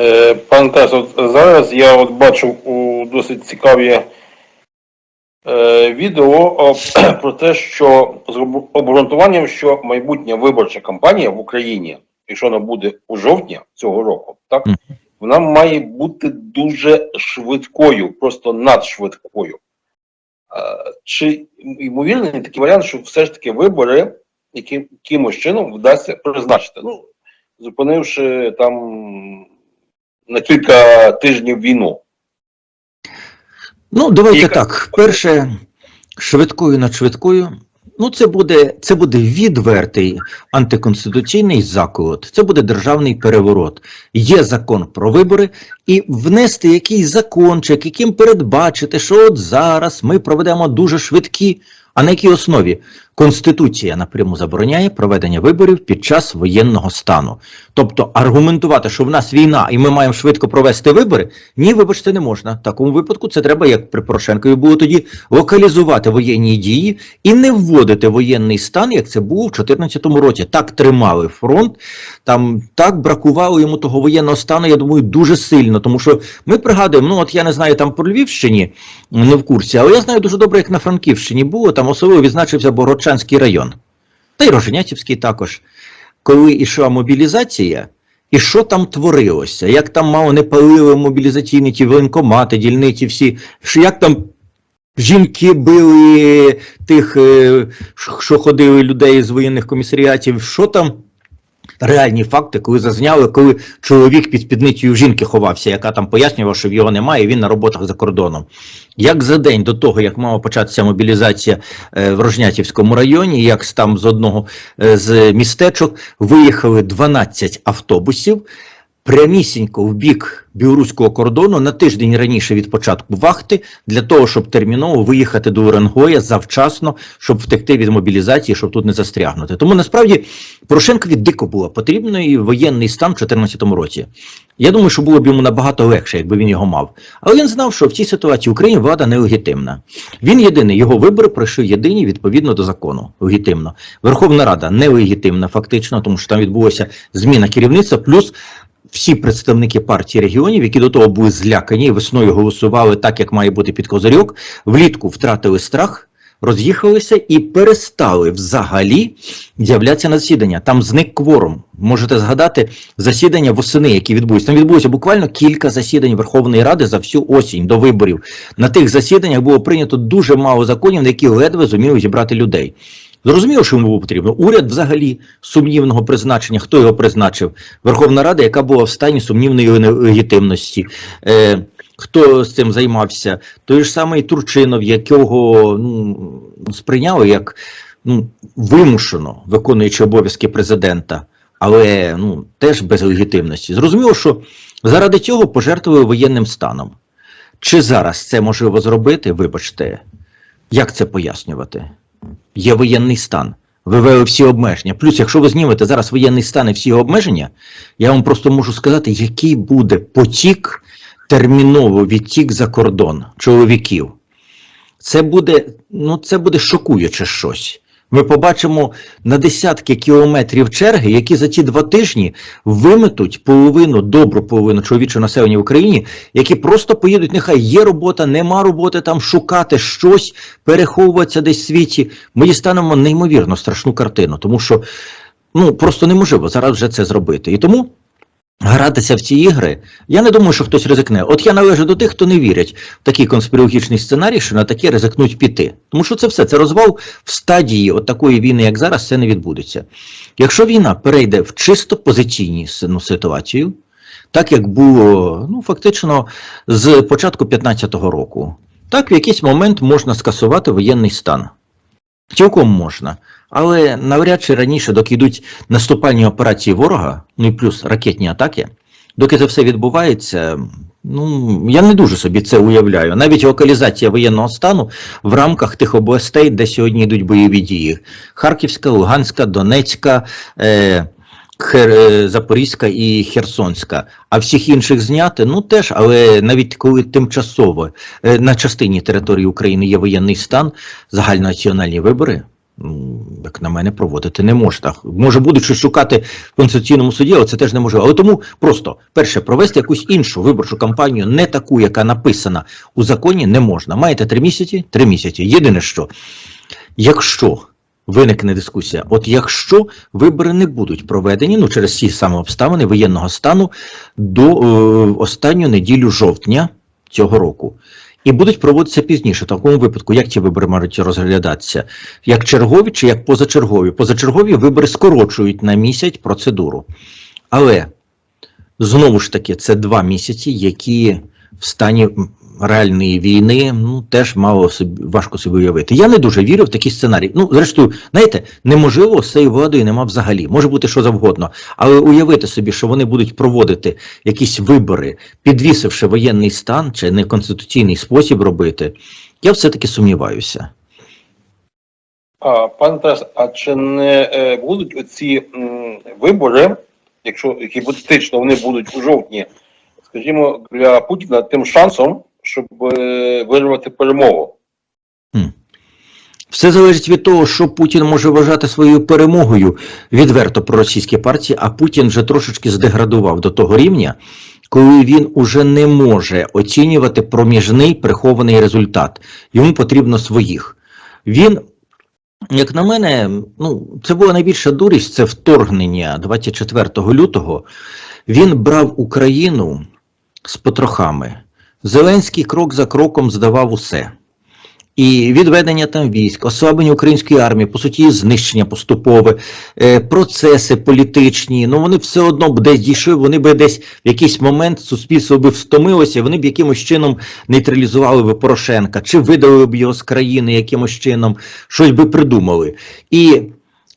Е, Пан Тес, от зараз я от бачив у досить цікаві е, відео про те, що з обґрунтуванням, що майбутня виборча кампанія в Україні, якщо вона буде у жовтні цього року, так вона має бути дуже швидкою, просто надшвидкою. Е, Чи ймовірний такий варіант, що все ж таки вибори яким, якимось чином вдасться призначити? Ну, зупинивши там на кілька тижнів війну. Ну, давайте Яка- так. Перше, швидкою над швидкою. Ну, це буде, це буде відвертий антиконституційний заколот, це буде державний переворот. Є закон про вибори, і внести якийсь закончик, яким передбачити, що от зараз ми проведемо дуже швидкі. А на якій основі Конституція напряму забороняє проведення виборів під час воєнного стану. Тобто аргументувати, що в нас війна і ми маємо швидко провести вибори, ні, вибачте, не можна. В такому випадку це треба, як при Порошенкові було тоді, локалізувати воєнні дії і не вводити воєнний стан, як це було в 2014 році. Так тримали фронт, там так бракувало йому того воєнного стану, я думаю, дуже сильно. Тому що ми пригадуємо, ну от я не знаю там по Львівщині, не в курсі, але я знаю дуже добре, як на Франківщині було, там особливо відзначився Богородчанський район. Та й Роженятівський також. Коли йшла мобілізація, і що там творилося? Як там мало не палили мобілізаційні ті воєнкомати, дільниці всі, як там жінки били тих, е, що ходили людей з воєнних комісаріатів, що там реальні факти, коли зазняли, коли чоловік під спідницею жінки ховався, яка там пояснювала, що його немає, і він на роботах за кордоном. Як за день до того, як мала початися мобілізація е, в Рожнятівському районі, як там з одного е, з містечок виїхали 12 автобусів прямісінько в бік білоруського кордону на тиждень раніше від початку вахти для того, щоб терміново виїхати до Уренгоя завчасно, щоб втекти від мобілізації, щоб тут не застрягнути. Тому насправді Порошенкові дико було потрібно і воєнний стан в 2014 році. Я думаю, що було б йому набагато легше, якби він його мав. Але він знав, що в цій ситуації в Україні влада нелегітимна. Він єдиний, його вибори пройшли єдині відповідно до закону. Легітимно. Верховна Рада нелегітимна, фактично, тому що там відбулася зміна керівництва, плюс всі представники партії регіонів, які до того були злякані, весною голосували так, як має бути під козирьок, влітку втратили страх. Роз'їхалися і перестали взагалі з'являтися на засідання. Там зник кворум. Можете згадати засідання восени, які відбулися. Там відбулося буквально кілька засідань Верховної Ради за всю осінь до виборів. На тих засіданнях було прийнято дуже мало законів, на які ледве зуміли зібрати людей. Зрозуміло, що йому було потрібно. Уряд взагалі сумнівного призначення. Хто його призначив? Верховна Рада, яка була в стані сумнівної легітимності. Е, хто з цим займався? Той ж самий Турчинов, якого ну, сприйняли як ну, вимушено виконуючи обов'язки президента, але ну, теж без легітимності. Зрозуміло, що заради цього пожертвували воєнним станом. Чи зараз це можливо зробити? Вибачте, як це пояснювати? Є воєнний стан. Ви ввели всі обмеження. Плюс, якщо ви знімете зараз воєнний стан і всі обмеження, я вам просто можу сказати, який буде потік терміново відтік за кордон чоловіків. Це буде, ну, це буде шокуюче щось. Ми побачимо на десятки кілометрів черги, які за ці два тижні виметуть половину, добру половину чоловічого населення в Україні, які просто поїдуть, нехай є робота, нема роботи, там шукати щось, переховуватися десь в світі. Ми дістанемо неймовірно страшну картину, тому що ну просто неможливо зараз вже це зробити. І тому. Гратися в ці ігри, я не думаю, що хтось ризикне. От я належу до тих, хто не вірять в такий конспірологічний сценарій, що на таке ризикнуть піти. Тому що це все, це розвал в стадії от такої війни, як зараз, це не відбудеться. Якщо війна перейде в чисто позиційну ну, ситуацію, так як було ну, фактично з початку 2015 року, так в якийсь момент можна скасувати воєнний стан. Цілком можна. Але навряд чи раніше, доки йдуть наступальні операції ворога, ну і плюс ракетні атаки, доки це все відбувається, ну я не дуже собі це уявляю. Навіть локалізація воєнного стану в рамках тих областей, де сьогодні йдуть бойові дії: Харківська, Луганська, Донецька. Е- Хер, е, Запорізька і Херсонська, а всіх інших зняти, ну теж, але навіть коли тимчасово е, на частині території України є воєнний стан, загальнонаціональні вибори, ну, як на мене, проводити не можна. Може, будучи шукати в Конституційному суді, але це теж неможливо. Але тому просто, перше, провести якусь іншу виборчу кампанію, не таку, яка написана у законі, не можна. Маєте три місяці? Три місяці. Єдине що, якщо виникне дискусія, от якщо вибори не будуть проведені, ну через ці саме обставини воєнного стану до е, останню неділю жовтня цього року. І будуть проводитися пізніше. В такому випадку, як ті вибори мають розглядатися? Як чергові чи як позачергові? Позачергові вибори скорочують на місяць процедуру. Але знову ж таки, це два місяці, які в стані реальної війни ну теж мало собі важко собі уявити. Я не дуже вірю в такі сценарії. Ну, зрештою, знаєте, неможливо з цією владою нема взагалі. Може бути що завгодно. Але уявити собі, що вони будуть проводити якісь вибори, підвісивши воєнний стан чи неконституційний спосіб робити, я все-таки сумніваюся. А, пане Тарас, а чи не е, будуть оці м, вибори, якщо гіпотетично вони будуть у жовтні, скажімо, для Путіна тим шансом, щоб е, вирвати перемогу? Все залежить від того, що Путін може вважати своєю перемогою відверто про російські партії, а Путін вже трошечки здеградував до того рівня, коли він уже не може оцінювати проміжний прихований результат. Йому потрібно своїх. Він, як на мене, ну, це була найбільша дурість, це вторгнення 24 лютого. Він брав Україну з потрохами. Зеленський крок за кроком здавав усе. І відведення там військ, ослаблення української армії, по суті, знищення поступове, е, процеси політичні, ну вони все одно б десь дійшли, вони би десь в якийсь момент суспільство би встомилося, вони б якимось чином нейтралізували би Порошенка, чи видалили б його з країни якимось чином, щось би придумали. І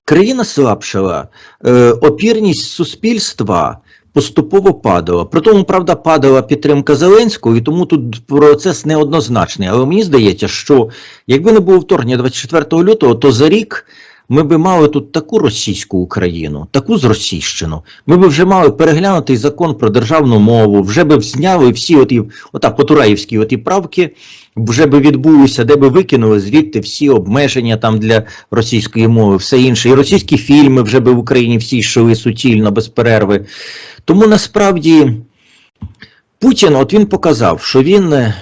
країна слабшала, е, опірність суспільства поступово падала. При тому, правда, падала підтримка Зеленського, і тому тут процес неоднозначний. Але мені здається, що якби не було вторгнення 24 лютого, то за рік ми би мали тут таку російську Україну, таку зросійщину. Ми би вже мали переглянутий закон про державну мову, вже би зняли всі оті, ота потураївські оті правки, вже би відбулися, де би викинули звідти всі обмеження там для російської мови, все інше. І російські фільми вже би в Україні всі йшли суцільно, без перерви. Тому насправді Путін, от він показав, що він, е,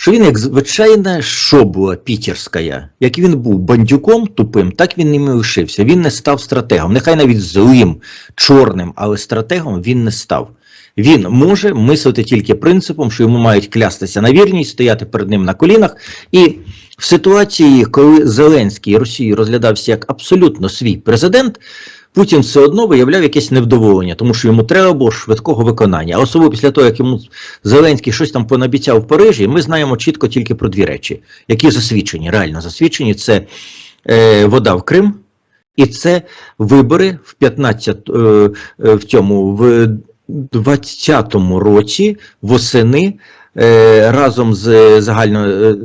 що він як звичайна шобула пітерська, як він був бандюком тупим, так він ним і лишився. Він не став стратегом. Нехай навіть злим, чорним, але стратегом він не став. Він може мислити тільки принципом, що йому мають клястися на вірність, стояти перед ним на колінах. І в ситуації, коли Зеленський Росію розглядався як абсолютно свій президент, Путін все одно виявляв якесь невдоволення, тому що йому треба було швидкого виконання. А особливо після того, як йому Зеленський щось там понабіцяв в Парижі, ми знаємо чітко тільки про дві речі, які засвідчені, реально засвідчені. Це е, вода в Крим, і це вибори в 15, е, е, в цьому в 20-му році восени. Е, Разом з загально е,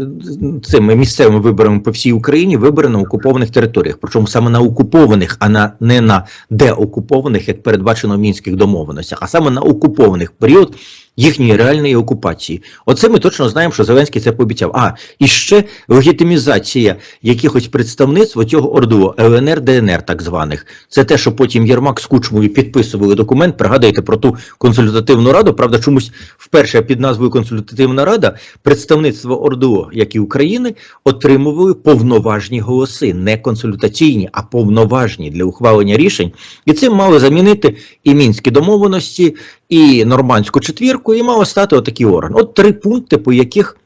цими місцевими виборами по всій Україні вибори на окупованих територіях, причому саме на окупованих, а на не на деокупованих, як передбачено в мінських домовленостях, а саме на окупованих. Період їхньої реальної окупації. Оце ми точно знаємо, що Зеленський це пообіцяв. А і ще легітимізація якихось представництв цього ОРДО, ЛНР, ДНР, так званих. Це те, що потім Єрмак з Кучмою підписували документ. Пригадайте про ту консультативну раду. Правда, чомусь вперше під назвою Консультативна рада представництво ОРДО, як і України, отримували повноважні голоси, не консультаційні, а повноважні для ухвалення рішень. І цим мали замінити і мінські домовленості, і нормандську четвірку, і мало стати отакий орган. От три пункти, по яких.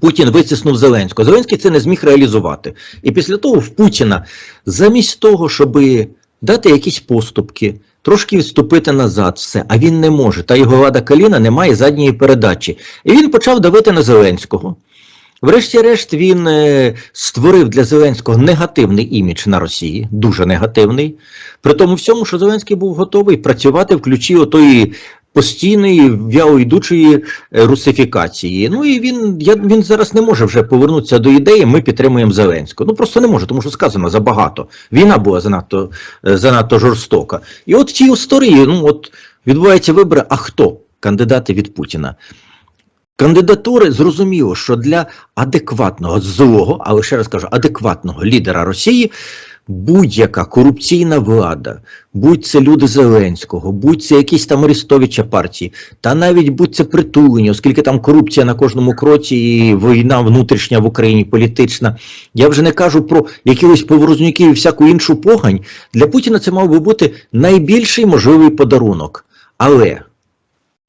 Путін витиснув Зеленського. Зеленський це не зміг реалізувати. І після того в Путіна, замість того, щоб дати якісь поступки, трошки відступити назад, все, а він не може. Та його влада коліна не має задньої передачі. І він почав давити на Зеленського. Врешті-решт він е, створив для Зеленського негативний імідж на Росії, дуже негативний. При тому всьому, що Зеленський був готовий працювати в ключі отої постійної вялоїдучої е, русифікації. Ну і він я, він зараз не може вже повернутися до ідеї, ми підтримуємо Зеленського. Ну просто не може, тому що сказано забагато. Війна була занадто, е, занадто жорстока. І от в цій історії, ну от відбуваються вибори, а хто? Кандидати від Путіна. Кандидатури зрозуміло, що для адекватного злого, але ще раз кажу, адекватного лідера Росії будь-яка корупційна влада, будь це люди Зеленського, будь це якісь там Арестовича партії, та навіть будь це притулені, оскільки там корупція на кожному кроці і війна внутрішня в Україні політична. Я вже не кажу про якихось поворознюків і всяку іншу погань. Для Путіна це мав би бути найбільший можливий подарунок. Але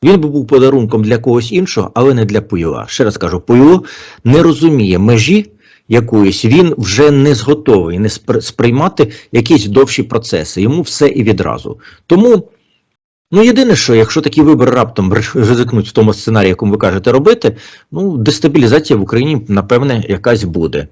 він би був подарунком для когось іншого, але не для Пуйла. Ще раз кажу, Пуйло не розуміє межі якоїсь, він вже не зготовий не сприймати якісь довші процеси. Йому все і відразу. Тому, ну єдине, що якщо такі вибори раптом ризикнуть в тому сценарії, якому ви кажете робити, ну дестабілізація в Україні, напевне, якась буде.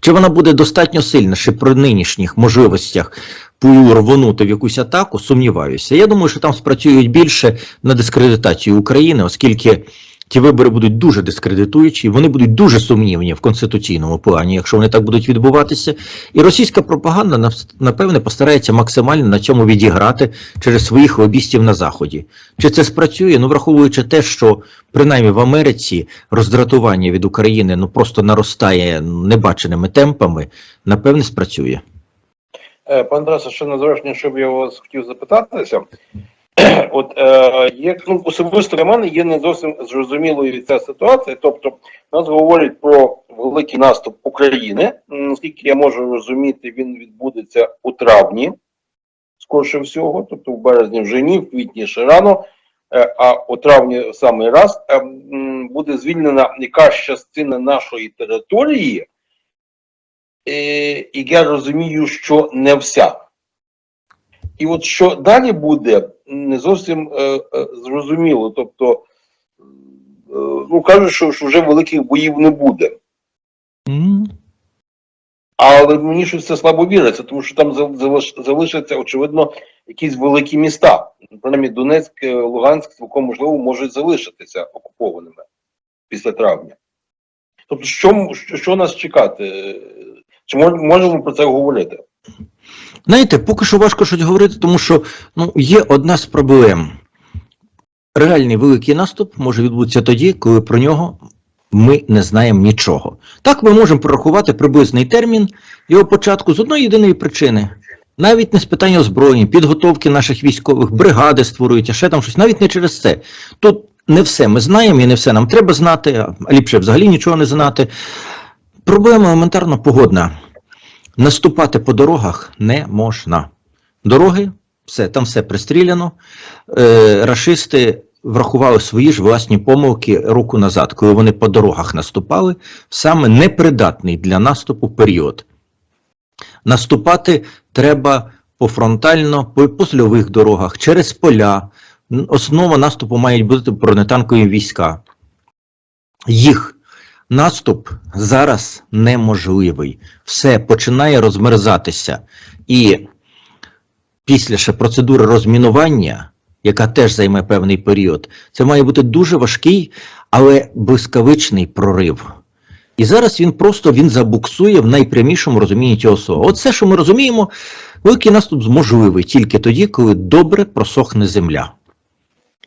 Чи вона буде достатньо сильна, ще при нинішніх можливостях Пуйлу рвонути в якусь атаку, сумніваюся. Я думаю, що там спрацюють більше на дискредитацію України, оскільки ті вибори будуть дуже дискредитуючі, вони будуть дуже сумнівні в конституційному плані, якщо вони так будуть відбуватися. І російська пропаганда напевне постарається максимально на цьому відіграти через своїх лобістів на заході. Чи це спрацює? Ну, враховуючи те, що принаймні в Америці роздратування від України ну просто наростає небаченими темпами, напевне, спрацює. Е, Пан Тарасе, ще на завершення, щоб я вас хотів запитатися. От е, як ну, особисто для мене є не зовсім зрозумілою ця ситуація. Тобто, нас говорять про великий наступ України. Наскільки я можу розуміти, він відбудеться у травні, скорше всього, тобто в березні вже ні, в квітні ще рано. Е, А у травні в самий раз е, буде звільнена якась частина нашої території, е, і я розумію, що не вся. І от що далі буде, не зовсім е, е, зрозуміло. Тобто, е, ну кажуть, що, що вже великих боїв не буде. М. Але мені щось це слабо віриться, тому що там залишаться, очевидно, якісь великі міста. Принаймні Донецьк, е, Луганськ, цілком можливо, можуть залишитися окупованими після травня. Тобто, що, що, що нас чекати? Е, Чи можемо про це говорити? Знаєте, поки що важко щось говорити, тому що ну, є одна з проблем. Реальний великий наступ може відбутися тоді, коли про нього ми не знаємо нічого. Так ми можемо прорахувати приблизний термін його початку з одної єдиної причини. Навіть не з питання озброєння, підготовки наших військових, бригади створюють, а ще там щось, навіть не через це. Тут не все ми знаємо і не все нам треба знати, а ліпше взагалі нічого не знати. Проблема елементарно погодна. Наступати по дорогах не можна. Дороги, все, там все пристріляно. Е, рашисти врахували свої ж власні помилки руку назад, коли вони по дорогах наступали, саме непридатний для наступу період. Наступати треба пофронтально, по польових дорогах, через поля. Основа наступу мають бути бронетанкові війська. Їх наступ зараз неможливий. Все починає розмерзатися. І після ще процедури розмінування, яка теж займе певний період, це має бути дуже важкий, але блискавичний прорив. І зараз він просто він забуксує в найпрямішому розумінні цього слова. Все, що ми розуміємо, великий наступ можливий тільки тоді, коли добре просохне земля.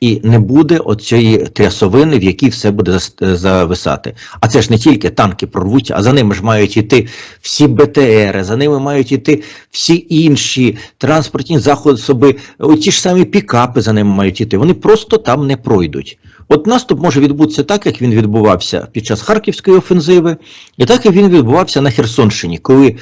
І не буде оцієї трясовини, в якій все буде зависати. А це ж не тільки танки прорвуться, а за ними ж мають йти всі БТРи, за ними мають йти всі інші транспортні засоби, ті ж самі пікапи за ними мають йти. Вони просто там не пройдуть. От наступ може відбутися так, як він відбувався під час Харківської офензиви, і так, як він відбувався на Херсонщині, коли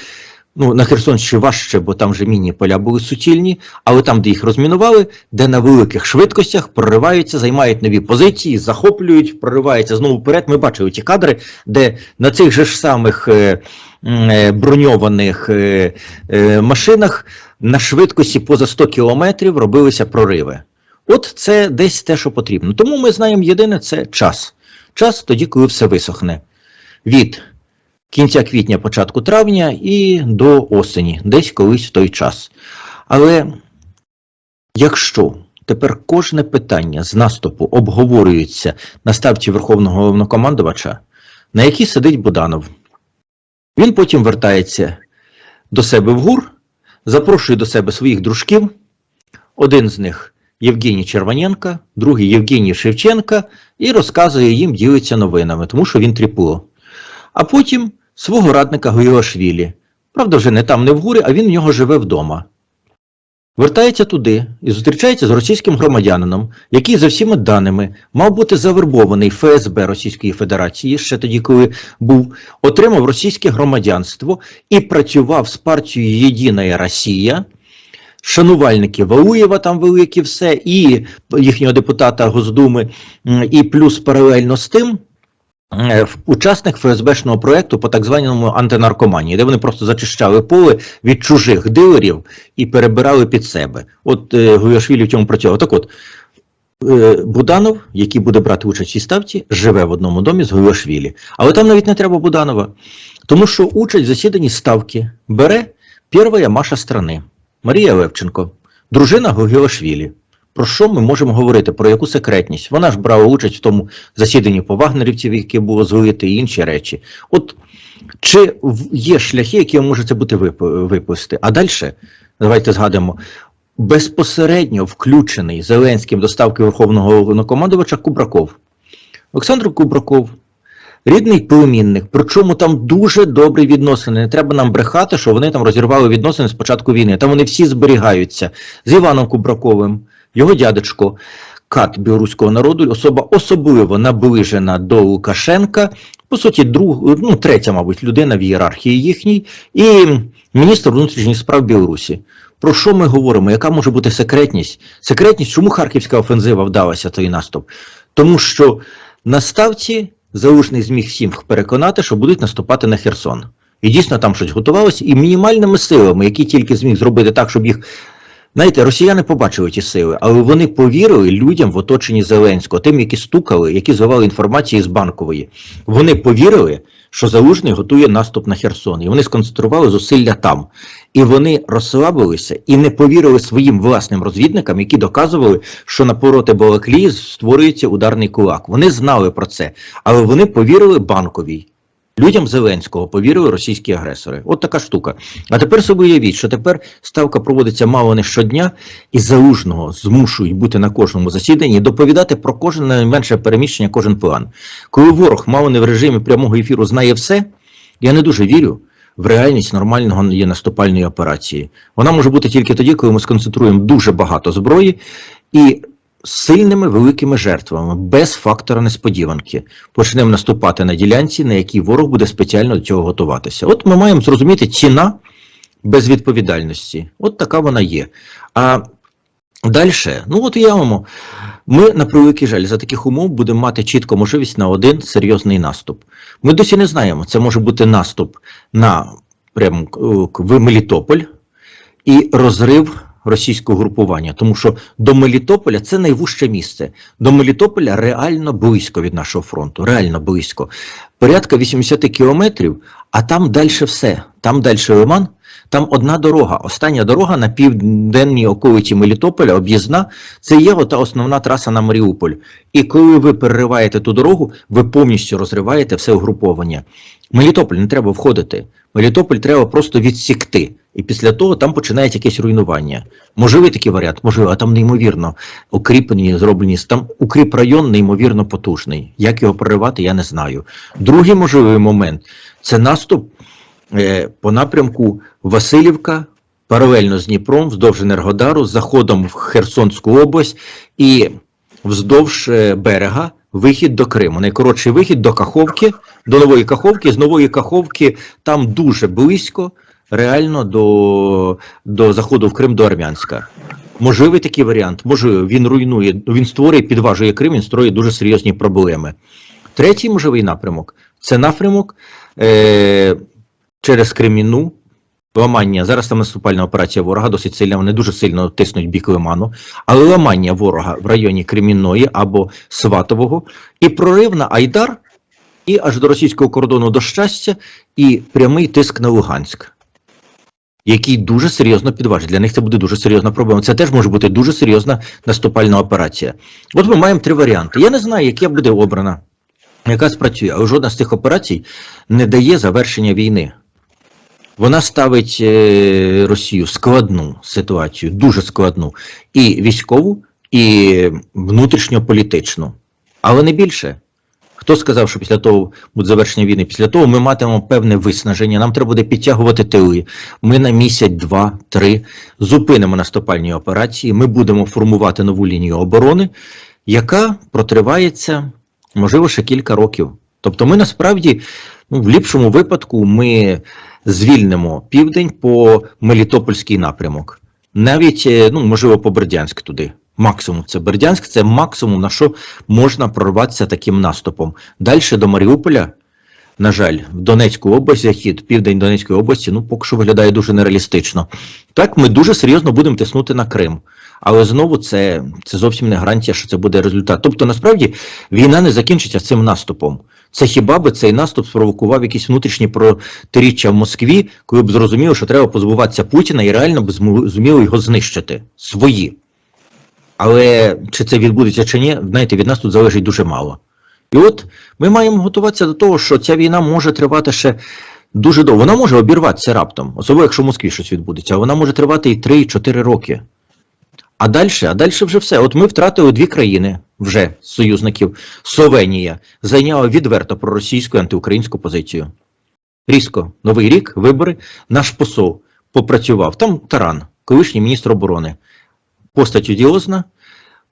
ну, на Херсонщині важче, бо там вже мінні поля були суцільні, але там, де їх розмінували, де на великих швидкостях прориваються, займають нові позиції, захоплюють, прориваються знову вперед. Ми бачили ті кадри, де на цих же ж самих е, е, броньованих е, машинах на швидкості поза 100 кілометрів робилися прориви. От це десь те, що потрібно. Тому ми знаємо єдине це час. Час тоді, коли все висохне. Від кінця квітня, початку травня і до осені, десь колись в той час. Але якщо тепер кожне питання з наступу обговорюється на ставці Верховного Головнокомандувача, на якій сидить Буданов, він потім вертається до себе в ГУР, запрошує до себе своїх дружків. Один з них Євгеній Червоненка, другий Євгеній Шевченка і розказує їм, ділиться новинами, тому що він тріпло. А потім свого радника Гуєвашвілі. Правда, вже не там, не в гурі, а він в нього живе вдома. Вертається туди і зустрічається з російським громадянином, який за всіма даними мав бути завербований ФСБ Російської Федерації, ще тоді, коли був, отримав російське громадянство і працював з партією Єдина Росія. Шанувальники Валуєва там великі все, і їхнього депутата Госдуми, і плюс паралельно з тим. Е, Учасник ФСБшного проекту по так званому антинаркоманії, де вони просто зачищали поле від чужих дилерів і перебирали під себе. От е, Гуяшвілі в цьому працював. Так от, е, Буданов, який буде брати участь цій ставці, живе в одному домі з Гуяшвілі. Але там навіть не треба Буданова, тому що участь в засіданні ставки бере перша Маша страни Марія Левченко, дружина Гугілашвілі. Про що ми можемо говорити? Про яку секретність? Вона ж брала участь в тому засіданні по вагнерівців, яке було злити, і інші речі. От чи є шляхи, які може це бути вип- випустити? А далі, давайте згадаємо, безпосередньо включений Зеленським до ставки Верховного Головнокомандувача Кубраков. Олександр Кубраков, рідний племінник, причому там дуже добрі відносини. Не треба нам брехати, що вони там розірвали відносини з початку війни. Там вони всі зберігаються з Іваном Кубраковим, його дядечко, кат білоруського народу, особа особливо наближена до Лукашенка. По суті, друг, ну, третя, мабуть, людина в ієрархії їхній, і міністр внутрішніх справ Білорусі. Про що ми говоримо? Яка може бути секретність? Секретність, чому Харківська офензива вдалася той наступ? Тому що на ставці Залужний зміг всім переконати, що будуть наступати на Херсон. І дійсно там щось готувалося, і мінімальними силами, які тільки зміг зробити так, щоб їх. Знаєте, росіяни побачили ті сили, але вони повірили людям в оточенні Зеленського, тим, які стукали, які звивали інформацію з банкової. Вони повірили, що Залужний готує наступ на Херсон, і вони сконцентрували зусилля там. І вони розслабилися і не повірили своїм власним розвідникам, які доказували, що на пороти Балаклії створюється ударний кулак. Вони знали про це, але вони повірили банковій. Людям Зеленського повірили російські агресори. От така штука. А тепер собі уявіть, що тепер ставка проводиться мало не щодня, і залужного змушують бути на кожному засіданні доповідати про кожен найменше переміщення, кожен план. Коли ворог мало не в режимі прямого ефіру знає все, я не дуже вірю в реальність нормального є наступальної операції. Вона може бути тільки тоді, коли ми сконцентруємо дуже багато зброї і сильними великими жертвами, без фактора несподіванки. Почнемо наступати на ділянці, на якій ворог буде спеціально до цього готуватися. От ми маємо зрозуміти ціна безвідповідальності. От така вона є. А далі, ну от уявимо, ми, на превеликий жаль, за таких умов будемо мати чітко можливість на один серйозний наступ. Ми досі не знаємо, це може бути наступ на прямо е, в Мелітополь і розрив російського групування, тому що до Мелітополя це найвужче місце. До Мелітополя реально близько від нашого фронту, реально близько. Порядка 80 кілометрів, а там далі все. Там далі Лиман, там одна дорога. Остання дорога на південній околиці Мелітополя, об'їзна, це є ота основна траса на Маріуполь. І коли ви перериваєте ту дорогу, ви повністю розриваєте все угруповання. Мелітополь не треба входити. Мелітополь треба просто відсікти. І після того там починається якесь руйнування. Можливий такий варіант? Можливо, а там неймовірно укріплені, зроблені. Там укріп район неймовірно потужний. Як його проривати, я не знаю. Другий можливий момент це наступ по напрямку Васильівка, паралельно з Дніпром, вздовж Енергодару, заходом в Херсонську область і вздовж е, берега вихід до Криму. Найкоротший вихід до Каховки, до Нової Каховки. З Нової Каховки там дуже близько, реально до, до заходу в Крим до Армянська. Можливий такий варіант, можливо, він руйнує, він створює, підважує Крим, він створює дуже серйозні проблеми. Третій можливий напрямок це напрямок е, через Креміну, ламання. Зараз там наступальна операція ворога досить сильна, вони дуже сильно тиснуть бік Лиману, але ламання ворога в районі Кремінної або Сватового, і прорив на Айдар, і аж до російського кордону до щастя, і прямий тиск на Луганськ. Який дуже серйозно підважить. Для них це буде дуже серйозна проблема. Це теж може бути дуже серйозна наступальна операція. От ми маємо три варіанти. Я не знаю, яка буде обрана, яка спрацює, але жодна з цих операцій не дає завершення війни. Вона ставить е, Росію в складну ситуацію, дуже складну, і військову, і внутрішньополітичну, але не більше. Хто сказав, що після того буде завершення війни? Після того ми матимемо певне виснаження. Нам треба буде підтягувати тили. Ми на місяць, два, три зупинимо наступальні операції. Ми будемо формувати нову лінію оборони, яка протривається, можливо, ще кілька років. Тобто, ми насправді, ну, в ліпшому випадку, ми звільнимо південь по Мелітопольський напрямок. Навіть, е, ну, можливо, по Бердянськ туди. Максимум це Бердянськ, це максимум, на що можна прорватися таким наступом. Далі до Маріуполя, на жаль, в Донецьку область, захід, південь Донецької області, ну поки що виглядає дуже нереалістично. Так, ми дуже серйозно будемо тиснути на Крим. Але знову це, це зовсім не гарантія, що це буде результат. Тобто, насправді, війна не закінчиться цим наступом. Це хіба би цей наступ спровокував якісь внутрішні протиріччя в Москві, коли б зрозуміло, що треба позбуватися Путіна і реально б зуміло його знищити. Свої. Але чи це відбудеться чи ні, знаєте, від нас тут залежить дуже мало. І от ми маємо готуватися до того, що ця війна може тривати ще дуже довго. Вона може обірватися раптом, особливо якщо в Москві щось відбудеться, а вона може тривати і 3-4 роки. А далі, а далі вже все. От ми втратили дві країни вже союзників. Словенія зайняла відверто проросійську антиукраїнську позицію. Різко, новий рік, вибори, наш посол попрацював. Там Таран, колишній міністр оборони постать одіозна,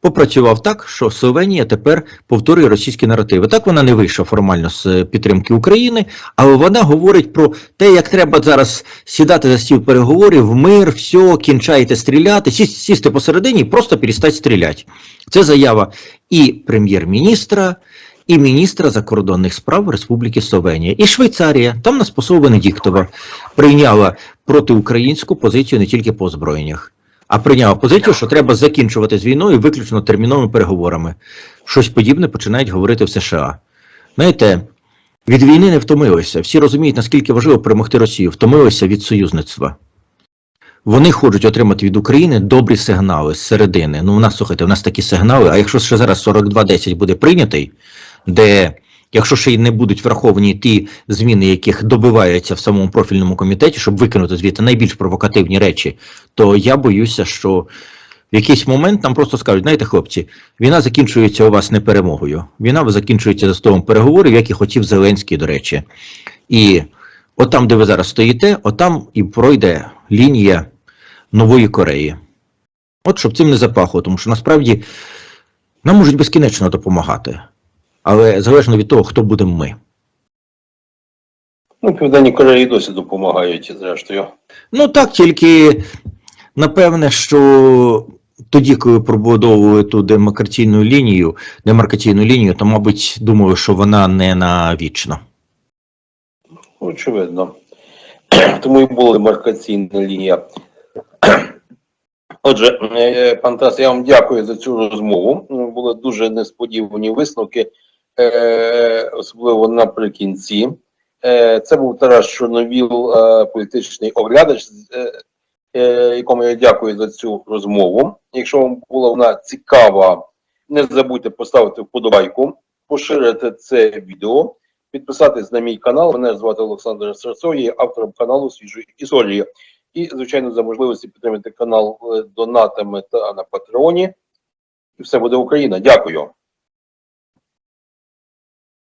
попрацював так, що Словенія тепер повторює російські наративи. Так вона не вийшла формально з е, підтримки України, але вона говорить про те, як треба зараз сідати за стіл переговорів, мир, все, кінчаєте стріляти, сіс- сісти посередині і просто перестати стріляти. Це заява і прем'єр-міністра, і міністра закордонних справ Республіки Словенія, і Швейцарія, там нас посол Венедіктова прийняла протиукраїнську позицію не тільки по озброєннях а прийняв позицію, що треба закінчувати з війною виключно терміновими переговорами. Щось подібне починають говорити в США. Знаєте, від війни не втомилися. Всі розуміють, наскільки важливо перемогти Росію, втомилися від союзництва. Вони хочуть отримати від України добрі сигнали з середини. Ну, у нас, слухайте, у нас такі сигнали, а якщо ще зараз 42.10 буде прийнятий, де, якщо ще й не будуть враховані ті зміни, яких добиваються в самому профільному комітеті, щоб викинути звідти найбільш провокативні речі, то я боюся, що в якийсь момент нам просто скажуть, знаєте, хлопці, війна закінчується у вас не перемогою. Війна закінчується за столом переговорів, як і хотів Зеленський, до речі. І от там, де ви зараз стоїте, отам і пройде лінія нової Кореї. От щоб цим не запахло, тому що насправді нам можуть безкінечно допомагати. Але залежно від того, хто будемо ми. Ну, Південній Кореї досі допомагають, зрештою. Ну так, тільки напевне, що тоді, коли пробудовували ту демаркаційну лінію, демаркаційну лінію, то, мабуть, думали, що вона не навічно. Очевидно. Тому і була демаркаційна лінія. Отже, е, пан Тарас, я вам дякую за цю розмову. Були дуже несподівані висновки, особливо наприкінці. Е, Це був Тарас Чорновіл, е, політичний оглядач, е, е, якому я дякую за цю розмову. Якщо вам була вона цікава, не забудьте поставити вподобайку, поширити це відео підписатись на мій канал. Мене звати Олександр Серцов, є автором каналу Свіжої історії. І, звичайно, за можливості підтримати канал е, донатами та на Патреоні. І все буде Україна. Дякую.